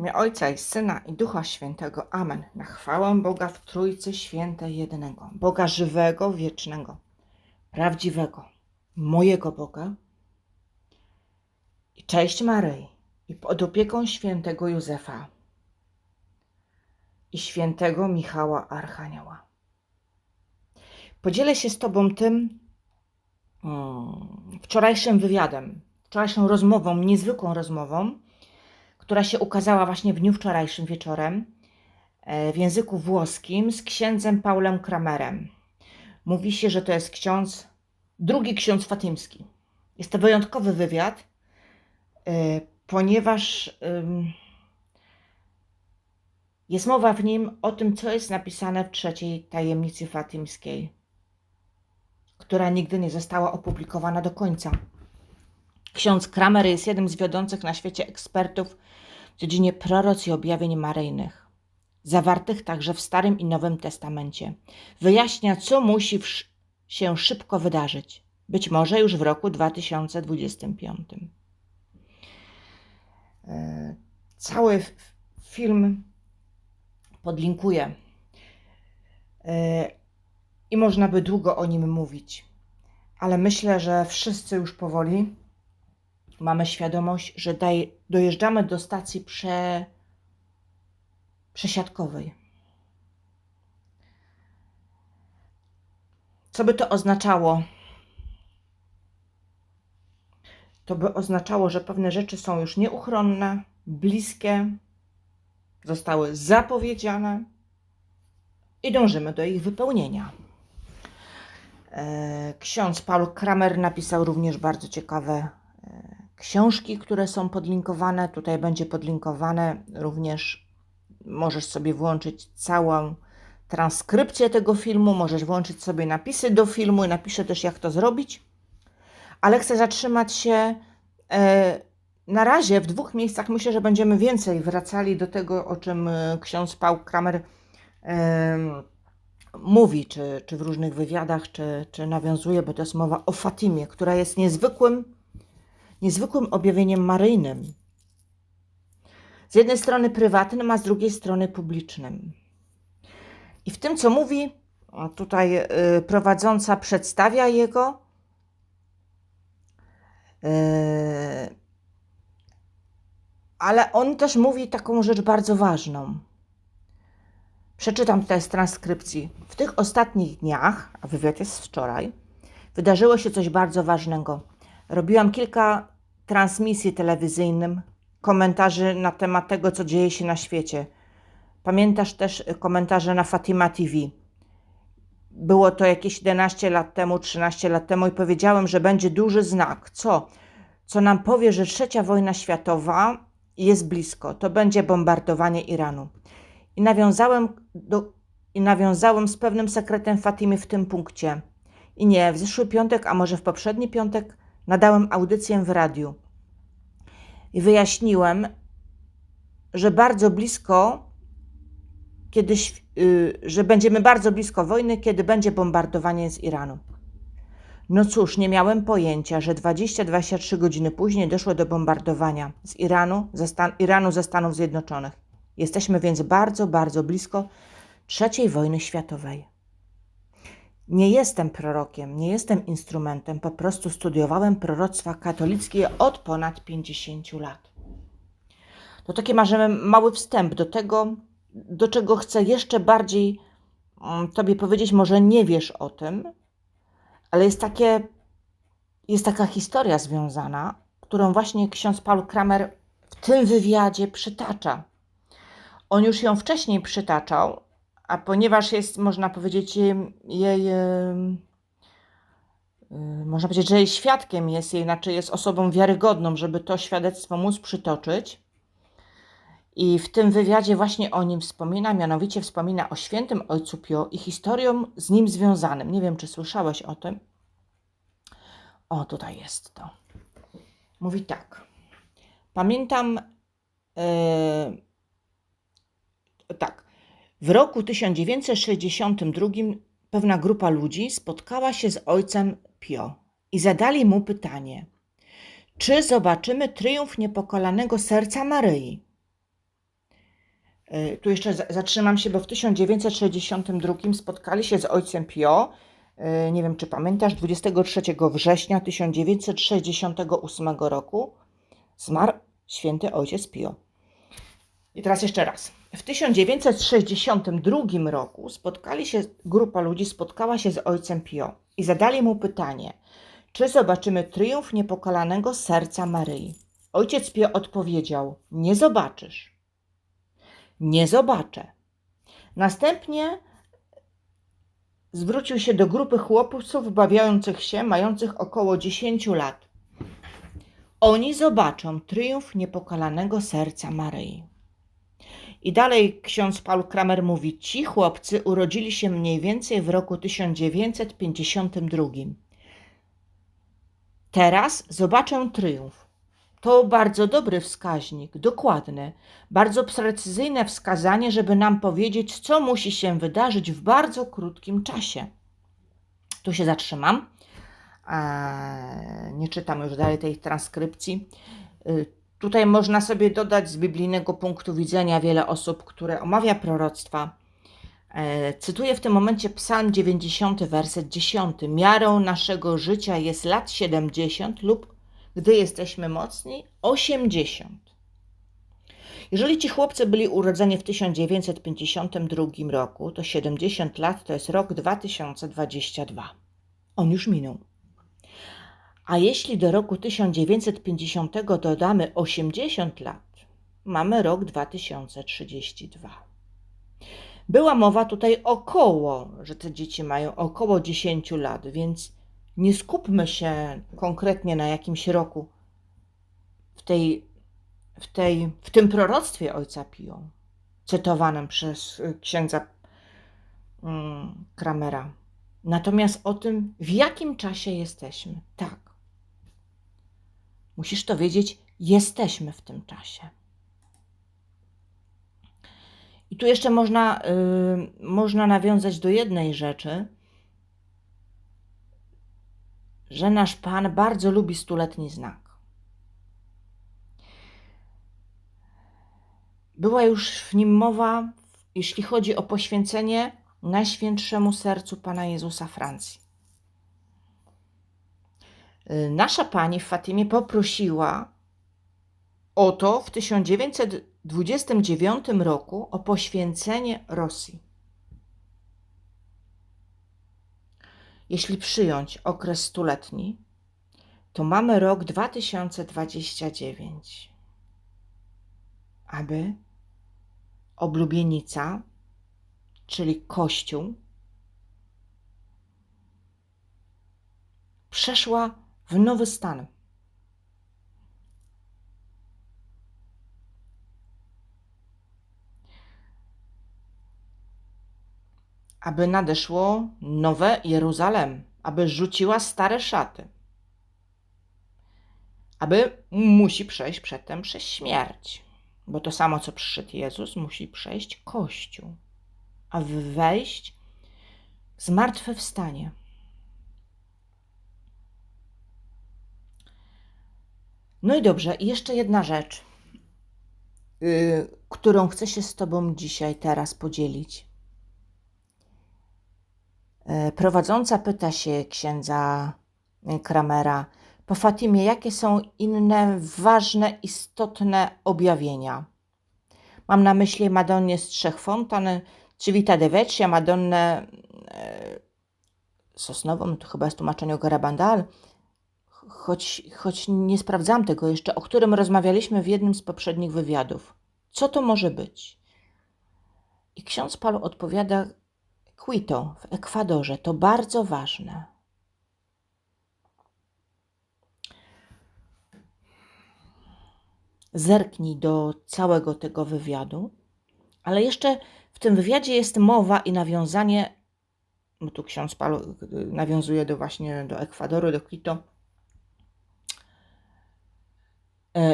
imię Ojca i Syna i Ducha Świętego. Amen. Na chwałę Boga w Trójcy Świętej Jednego. Boga żywego, wiecznego, prawdziwego, mojego Boga. I cześć Maryi i pod opieką świętego Józefa i świętego Michała Archanioła. Podzielę się z Tobą tym mm, wczorajszym wywiadem, wczorajszą rozmową, niezwykłą rozmową, która się ukazała właśnie w dniu wczorajszym wieczorem e, w języku włoskim z księdzem Paulem Kramerem. Mówi się, że to jest ksiądz, drugi ksiądz Fatymski. Jest to wyjątkowy wywiad, e, ponieważ jest mowa w nim o tym, co jest napisane w trzeciej tajemnicy fatymskiej, która nigdy nie została opublikowana do końca. Ksiądz Kramer jest jednym z wiodących na świecie ekspertów dziedzinie proroc i objawień maryjnych, zawartych także w Starym i Nowym Testamencie. Wyjaśnia, co musi się szybko wydarzyć, być może już w roku 2025. E, Cały film podlinkuję E, i można by długo o nim mówić, ale myślę, że wszyscy już powoli mamy świadomość, że dojeżdżamy do stacji prze, przesiadkowej. Co by to oznaczało? To by oznaczało, że pewne rzeczy są już nieuchronne, bliskie, zostały zapowiedziane i dążymy do ich wypełnienia. E, Ksiądz Paul Kramer napisał również bardzo ciekawe książki, które są podlinkowane. Tutaj będzie podlinkowane również. Możesz sobie włączyć całą transkrypcję tego filmu, możesz włączyć sobie napisy do filmu i napiszę też, jak to zrobić. Ale chcę zatrzymać się e, na razie w dwóch miejscach. Myślę, że będziemy więcej wracali do tego, o czym e, ksiądz Paul Kramer em, mówi, czy, czy w różnych wywiadach, czy, czy nawiązuje, bo to jest mowa o Fatimie, która jest niezwykłym, niezwykłym objawieniem maryjnym. Z jednej strony prywatnym, a z drugiej strony publicznym. I w tym, co mówi, tutaj y, prowadząca przedstawia jego, y, ale on też mówi taką rzecz bardzo ważną. Przeczytam tutaj z transkrypcji. W tych ostatnich dniach, a wywiad jest wczoraj, wydarzyło się coś bardzo ważnego. Robiłam kilka transmisji telewizyjnych, komentarzy na temat tego, co dzieje się na świecie. Pamiętasz też komentarze na Fatima TV. Było to jakieś 11 lat temu, 13 lat temu i powiedziałem, że będzie duży znak. Co? Co nam powie, że trzecia wojna światowa jest blisko. To będzie bombardowanie Iranu. I nawiązałem, do, I nawiązałem z pewnym sekretem Fatimy w tym punkcie. I nie, w zeszły piątek, a może w poprzedni piątek, nadałem audycję w radiu. I wyjaśniłem, że bardzo blisko, kiedyś, yy, że będziemy bardzo blisko wojny, kiedy będzie bombardowanie z Iranu. No cóż, nie miałem pojęcia, że 20-23 godziny później doszło do bombardowania z Iranu ze, Stan- Iranu ze Stanów Zjednoczonych. Jesteśmy więc bardzo, bardzo blisko trzeciej wojny światowej. Nie jestem prorokiem, nie jestem instrumentem, po prostu studiowałem proroctwa katolickie od ponad 50 lat. To taki mały wstęp do tego, do czego chcę jeszcze bardziej mm, Tobie powiedzieć. Może nie wiesz o tym, ale jest, takie, jest taka historia związana, którą właśnie ksiądz Paul Kramer w tym wywiadzie przytacza. On już ją wcześniej przytaczał, a ponieważ jest, można powiedzieć, jej, y, można powiedzieć, że jej świadkiem jest, jej, znaczy jest osobą wiarygodną, żeby to świadectwo móc przytoczyć. I w tym wywiadzie właśnie o nim wspomina, mianowicie wspomina o świętym ojcu Pio i historią z nim związanym. Nie wiem, czy słyszałeś o tym. O, tutaj jest to. Mówi tak. Pamiętam, e, tak, w roku 1962 pewna grupa ludzi spotkała się z ojcem Pio i zadali mu pytanie: Czy zobaczymy triumf niepokalanego serca Maryi? Y, Tu jeszcze za- zatrzymam się, bo w 1962 spotkali się z ojcem Pio. y, Nie wiem, czy pamiętasz, 23 września 1968 roku zmarł święty ojciec Pio. I teraz jeszcze raz. W 1962 roku spotkali się, grupa ludzi spotkała się z ojcem Pio i zadali mu pytanie, czy zobaczymy triumf niepokalanego serca Maryi. Ojciec Pio odpowiedział: Nie zobaczysz. Nie zobaczę. Następnie zwrócił się do grupy chłopców bawiących się, mających około 10 lat. Oni zobaczą triumf niepokalanego serca Maryi. I dalej ksiądz Paul Kramer mówi: Ci chłopcy urodzili się mniej więcej w roku 1952. Teraz zobaczę triumf. To bardzo dobry wskaźnik, dokładny, bardzo precyzyjne wskazanie, żeby nam powiedzieć, co musi się wydarzyć w bardzo krótkim czasie. Tu się zatrzymam. Eee, Nie czytam już dalej tej transkrypcji. Tutaj można sobie dodać z biblijnego punktu widzenia wiele osób, które omawia proroctwa. E, Cytuję w tym momencie Psalm 90, werset 10. Miarą naszego życia jest lat 70 lub, gdy jesteśmy mocni, 80. Jeżeli ci chłopcy byli urodzeni w 1952 roku, to 70 lat to jest rok 2022. On już minął. A jeśli do roku 1950 dodamy 80 lat, mamy rok 2032. Była mowa tutaj około, że te dzieci mają około 10 lat, więc nie skupmy się konkretnie na jakimś roku w, tej, w, tej, w tym proroctwie ojca Pio, cytowanym przez y, księdza mm, Kramera. Natomiast o tym, w jakim czasie jesteśmy. Tak. Musisz to wiedzieć, jesteśmy w tym czasie. I tu jeszcze można, y, można nawiązać do jednej rzeczy, że nasz Pan bardzo lubi stuletni znak. Była już w nim mowa, jeśli chodzi o poświęcenie Najświętszemu Sercu Pana Jezusa Francji. Y, Nasza Pani w Fatimie poprosiła o to w 1929 roku o poświęcenie Rosji. Jeśli przyjąć okres stuletni, to mamy rok 2029, aby oblubienica, czyli Kościół, przeszła w nowy stan. Aby nadeszło nowe Jeruzalem, aby rzuciła stare szaty, aby musi przejść przedtem przez śmierć, bo to samo co przyszedł Jezus, musi przejść Kościół, a wejść zmartwychwstanie. No i dobrze, i jeszcze jedna rzecz, yy, którą chcę się z Tobą dzisiaj, teraz podzielić. Yy, Prowadząca pyta się księdza yy, Kramera po Fatimie, jakie są inne ważne, istotne objawienia. Mam na myśli Madonnie z Trzech Fontan, Civita de Vecchia, Madonnę yy, Sosnową, to chyba jest tłumaczenie Garabandal, choć, choć nie sprawdzam tego jeszcze, o którym rozmawialiśmy w jednym z poprzednich wywiadów. Co to może być? I ksiądz Paul odpowiada: Quito w Ekwadorze to bardzo ważne. Zerknij do całego tego wywiadu, ale jeszcze w tym wywiadzie jest mowa i nawiązanie, bo tu ksiądz Paul y, nawiązuje do właśnie do Ekwadoru, do Quito. E,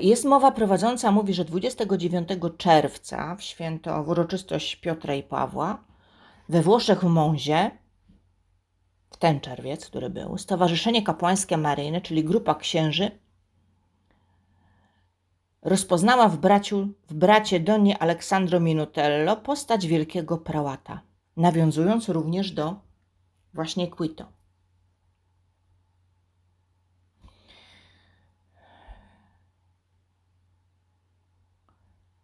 Jest mowa prowadząca, mówi, że 29 czerwca w święto, w uroczystość Piotra i Pawła, we Włoszech w Monzie, w ten czerwiec, który był, Stowarzyszenie Kapłańskie Maryjne, czyli grupa księży, rozpoznała w, braciu, w bracie Donie Aleksandro Minutello postać wielkiego prałata, nawiązując również do właśnie Quito.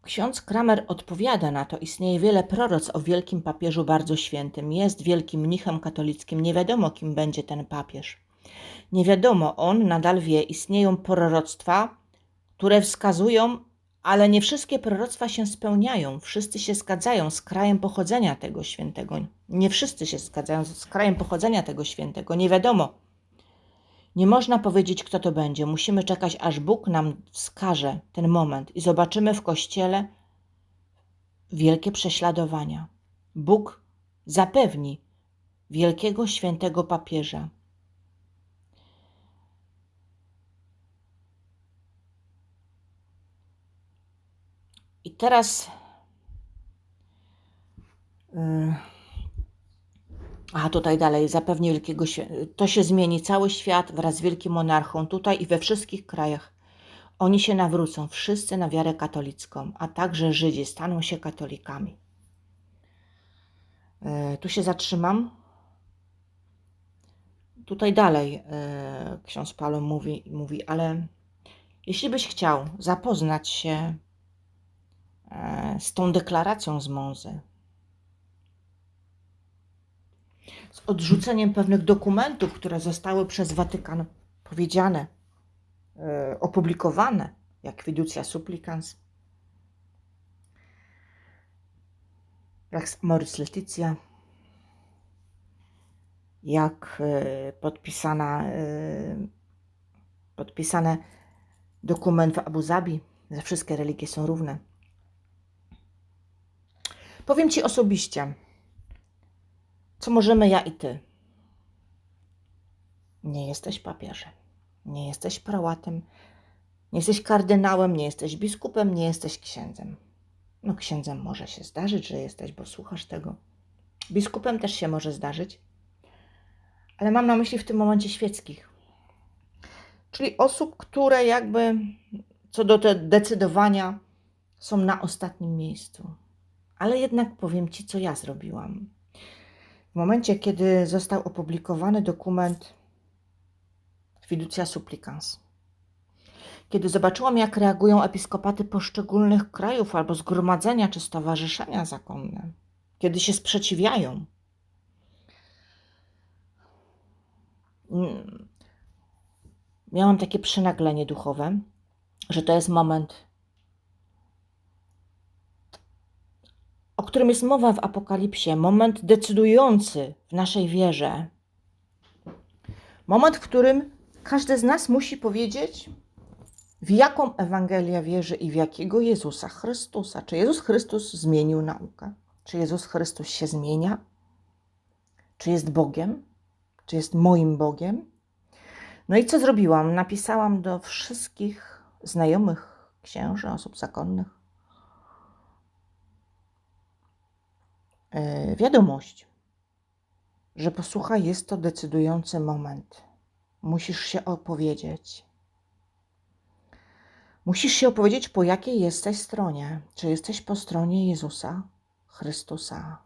Ksiądz Kramer odpowiada na to, istnieje wiele proroc o wielkim papieżu bardzo świętym. Jest wielkim mnichem katolickim, nie wiadomo kim będzie ten papież. Nie wiadomo, on nadal wie, istnieją proroctwa, które wskazują, ale nie wszystkie proroctwa się spełniają. Wszyscy się zgadzają z krajem pochodzenia tego świętego. Nie wszyscy się zgadzają z krajem pochodzenia tego świętego. Nie wiadomo. Nie można powiedzieć, kto to będzie. Musimy czekać, aż Bóg nam wskaże ten moment i zobaczymy w kościele wielkie prześladowania. Bóg zapewni wielkiego świętego papieża. I teraz. Yy, a tutaj dalej, zapewnie wielkiego. To się zmieni cały świat wraz z wielkim monarchą, tutaj i we wszystkich krajach. Oni się nawrócą, wszyscy na wiarę katolicką, a także Żydzi staną się katolikami. Yy, tu się zatrzymam. Tutaj dalej yy, ksiądz Paulo mówi, mówi, ale jeśli byś chciał zapoznać się z tą deklaracją z Monzy, z odrzuceniem pewnych dokumentów, które zostały przez Watykan powiedziane, e, opublikowane, jak fiducia supplicans, jak Moris Leticia, jak e, podpisana, e, podpisane dokument w Abu Zabi, że wszystkie religie są równe. Powiem Ci osobiście, co możemy ja i Ty. Nie jesteś papieżem, nie jesteś prałatem, nie jesteś kardynałem, nie jesteś biskupem, nie jesteś księdzem. No, księdzem może się zdarzyć, że jesteś, bo słuchasz tego. Biskupem też się może zdarzyć, ale mam na myśli w tym momencie świeckich. Czyli osób, które jakby co do decydowania są na ostatnim miejscu. Ale jednak powiem Ci, co ja zrobiłam. Momencie, kiedy został opublikowany dokument Fiducia Supplicans, kiedy zobaczyłam, jak reagują episkopaty poszczególnych krajów albo zgromadzenia czy stowarzyszenia zakonne, kiedy się sprzeciwiają, mm, miałam takie przynaglenie duchowe, że to jest moment o którym jest mowa w Apokalipsie, moment decydujący w naszej wierze. Moment, w którym każdy z nas musi powiedzieć, w jaką Ewangelię wierzy i w jakiego Jezusa Chrystusa. Czy Jezus Chrystus zmienił naukę? Czy Jezus Chrystus się zmienia? Czy jest Bogiem? Czy jest moim Bogiem? No i co zrobiłam? Napisałam do wszystkich znajomych księży, osób zakonnych, E, wiadomość, że posłuchaj, jest to decydujący moment. Musisz się opowiedzieć. Musisz się opowiedzieć, po jakiej jesteś stronie. Czy jesteś po stronie Jezusa Chrystusa,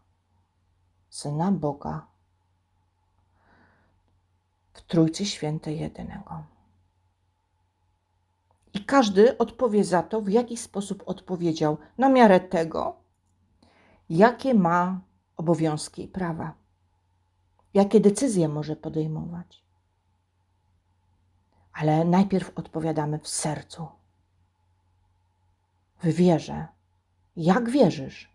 Syna Boga, w Trójcy Świętej Jedynego. I każdy odpowie za to, w jaki sposób odpowiedział, na miarę tego, jakie ma obowiązki i prawa, jakie decyzje może podejmować. Ale najpierw odpowiadamy w sercu, w wierze. Jak wierzysz?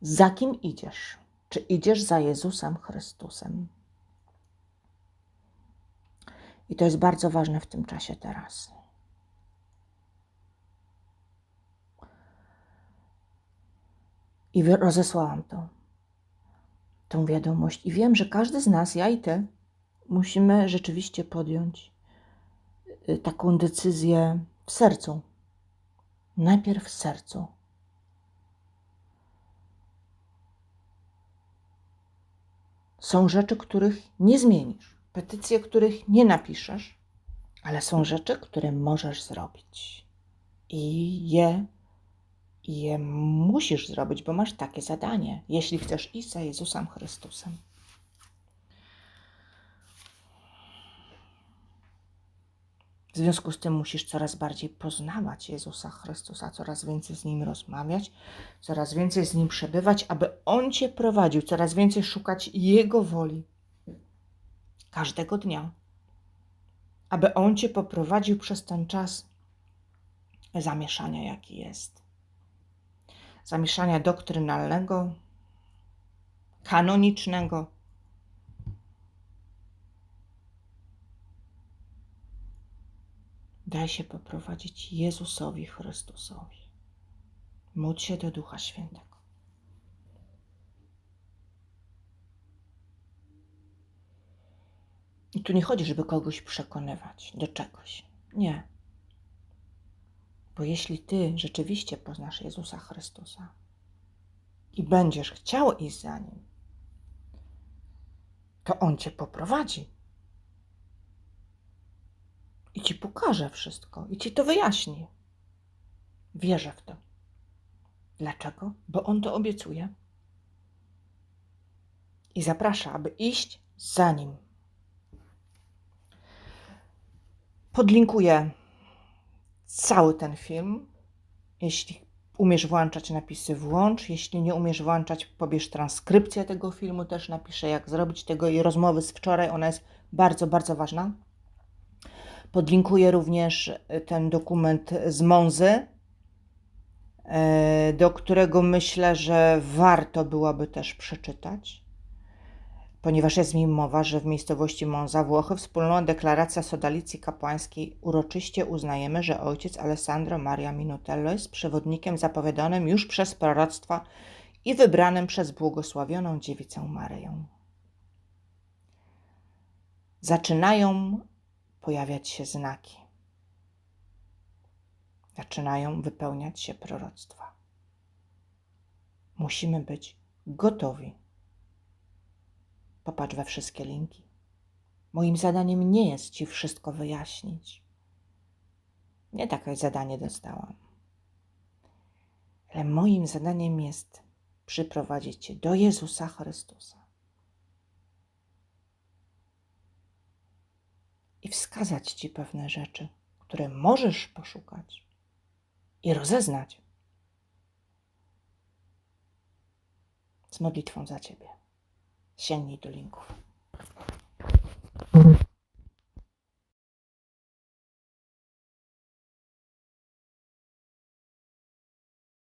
Za kim idziesz? Czy idziesz za Jezusem Chrystusem? I to jest bardzo ważne w tym czasie teraz. I rozesłałam to, tą wiadomość. I wiem, że każdy z nas, ja i ty, musimy rzeczywiście podjąć y, taką decyzję w sercu. Najpierw w sercu. Są rzeczy, których nie zmienisz, petycje, których nie napiszesz, ale są rzeczy, które możesz zrobić. I je, i je musisz zrobić, bo masz takie zadanie, jeśli chcesz iść za Jezusem Chrystusem. W związku z tym musisz coraz bardziej poznawać Jezusa Chrystusa, coraz więcej z Nim rozmawiać, coraz więcej z Nim przebywać, aby On Cię prowadził, coraz więcej szukać Jego woli każdego dnia, aby On Cię poprowadził przez ten czas zamieszania, jaki jest. Zamieszania doktrynalnego, kanonicznego, Daj się poprowadzić Jezusowi Chrystusowi. Módl się do Ducha Świętego. I tu nie chodzi, żeby kogoś przekonywać do czegoś. Nie. Bo jeśli ty rzeczywiście poznasz Jezusa Chrystusa i będziesz chciał iść za nim, to on cię poprowadzi i ci pokaże wszystko, i ci to wyjaśni. Wierzę w to. Dlaczego? Bo on to obiecuje. I zaprasza, aby iść za nim. Podlinkuję cały ten film. Jeśli umiesz włączać napisy, włącz. Jeśli nie umiesz włączać, pobierz transkrypcję tego filmu, też napiszę, jak zrobić tego i rozmowy z wczoraj. Ona jest bardzo, bardzo ważna. Podlinkuję również ten dokument z Monzy, e, do którego myślę, że warto byłoby też przeczytać, ponieważ jest w nim mowa, że w miejscowości Monza, Włochy, wspólna deklaracja sodalicji kapłańskiej uroczyście uznajemy, że ojciec Alessandro Maria Minutello jest przewodnikiem zapowiadanym już przez proroctwa i wybranym przez błogosławioną dziewicę Maryję. Zaczynają pojawiać się znaki. Zaczynają wypełniać się proroctwa. Musimy być gotowi. Popatrz we wszystkie linki. Moim zadaniem nie jest Ci wszystko wyjaśnić. Nie takie zadanie dostałam. Ale moim zadaniem jest przyprowadzić Cię do Jezusa Chrystusa. i wskazać Ci pewne rzeczy, które możesz poszukać i rozeznać z modlitwą za Ciebie. Sięgnij do linków.